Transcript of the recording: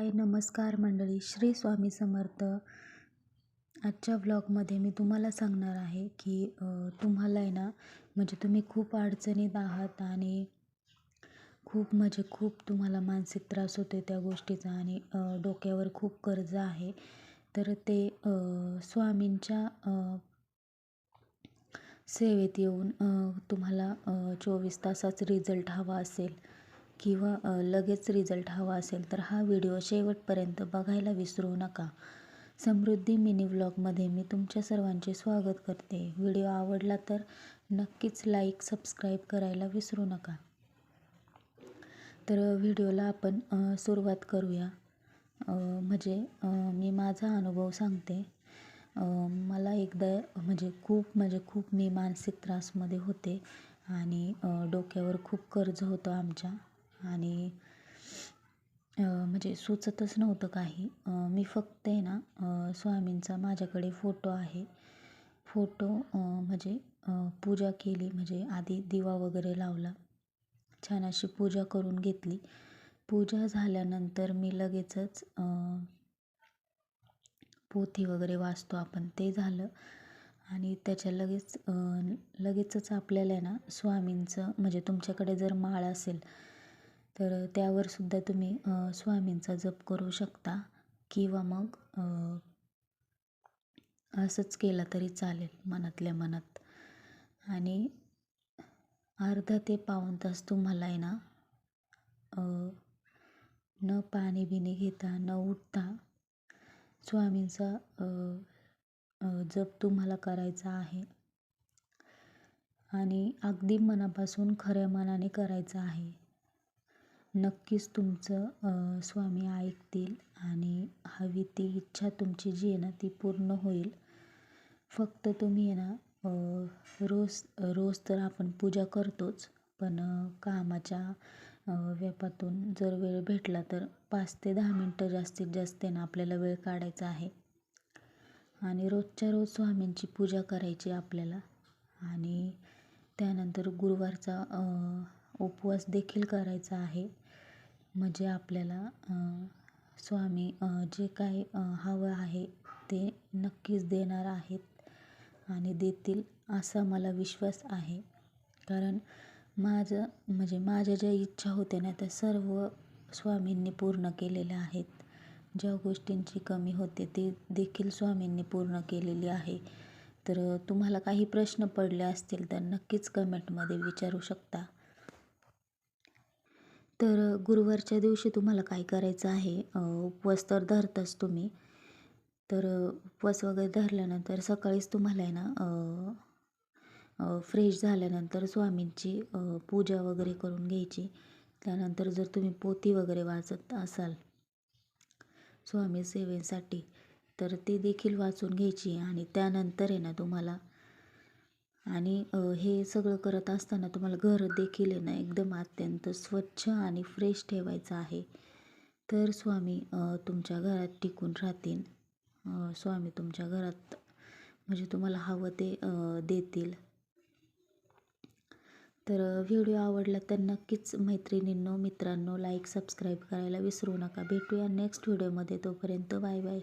हाय नमस्कार मंडळी. श्री स्वामी समर्थ. आजच्या व्लॉगमध्ये मी तुम्हाला सांगणार आहे की तुम्हाला आहे ना म्हणजे तुम्ही खूप अडचणीत आहात आणि खूप म्हणजे खूप तुम्हाला मानसिक त्रास होतो त्या गोष्टीचा आणि डोक्यावर खूप कर्ज आहे. तर ते स्वामींच्या सेवेत येऊन तुम्हाला चोवीस तासाच रिझल्ट हवा असेल. किंवा लगेच रिझल्ट हवा असेल तर हा व्हिडिओ शेवटपर्यंत बघायला विसरू नका. समृद्धी मिनी व्लॉगमध्ये मी तुमच्या सर्वांचे स्वागत करते. व्हिडिओ आवडला तर नक्कीच लाईक सबस्क्राईब करायला विसरू नका. तर व्हिडिओला आपण सुरुवात करूया. म्हणजे मी माझा अनुभव सांगते. मला एकदा म्हणजे खूप म्हणजे खूप मी मानसिक त्रासमध्ये होते आणि डोक्यावर खूप कर्ज होतं आमच्या. आणि म्हणजे सुचतच नव्हतं काही. मी फक्त आहे ना स्वामींचा माझ्याकडे फोटो आहे. फोटो म्हणजे पूजा केली म्हणजे आधी दिवा वगैरे लावला. छान अशी पूजा करून घेतली. पूजा झाल्यानंतर मी लगेचच पोथी वगैरे वाचतो आपण ते झालं. आणि त्याच्या लगेच लगेचच आपल्याला ना स्वामींचं म्हणजे तुमच्याकडे जर माळ असेल तर त्यावर सुद्धा तुम्ही स्वामींचा जप करू शकता किंवा मग असंच केलं तरी चालेल मनातल्या मनात. आणि अर्धा ते पाऊण तास तुम्हाला आहे ना न पाणी बिणी घेता न उठता स्वामींचा जप तुम्हाला करायचा आहे. आणि अगदी मनापासून खऱ्या मनाने करायचं आहे. नक्कीच तुमचं स्वामी ऐकतील आणि हवी ती इच्छा तुमची जी आहे ना ती पूर्ण होईल. फक्त तुम्ही आहे ना रोज रोज तर आपण पूजा करतोच पण कामाच्या व्यापातून जर वेळ भेटला तर पाच ते दहा मिनटं जास्तीत जास्त आहे ना आपल्याला वेळ काढायचा आहे. आणि रोजच्या रोज स्वामींची पूजा करायची आपल्याला. आणि त्यानंतर गुरुवारचा उपवास देखील करायचा आहे. म्हणजे आपल्याला स्वामी जे काही हवं आहे ते नक्कीच देणार आहेत आणि देतील असा मला विश्वास आहे. कारण माझं म्हणजे माझ्या ज्या इच्छा होत्या ना त्या सर्व स्वामींनी पूर्ण केलेल्या आहेत. ज्या गोष्टींची कमी होते ते देखील स्वामींनी पूर्ण केलेली आहे. तर तुम्हाला काही प्रश्न पडले असतील तर नक्कीच कमेंटमध्ये विचारू शकता. तर गुरुवारच्या दिवशी तुम्हाला काय करायचं आहे? उपवास तर धरताच तुम्ही. तर उपवास वगैरे धरल्यानंतर सकाळीच तुम्हाला आहे ना फ्रेश झाल्यानंतर स्वामींची पूजा वगैरे करून घ्यायची. त्यानंतर जर तुम्ही पोथी वगैरे वाचत असाल स्वामी सेवेसाठी तर ती देखील वाचून घ्यायची आणि त्यानंतर आहे ना तुम्हाला आणि हे सगळं करत असताना तुम्हाला घर देखील आहे ना एकदम अत्यंत स्वच्छ आणि फ्रेश ठेवायचं आहे. तर स्वामी तुमच्या घरात टिकून राहतील. स्वामी तुमच्या घरात म्हणजे तुम्हाला हवं ते देतील. तर व्हिडिओ आवडला तर नक्कीच मैत्रिणींनो मित्रांनो लाईक सबस्क्राईब करायला विसरू नका. भेटूया नेक्स्ट व्हिडिओमध्ये तोपर्यंत बाय बाय.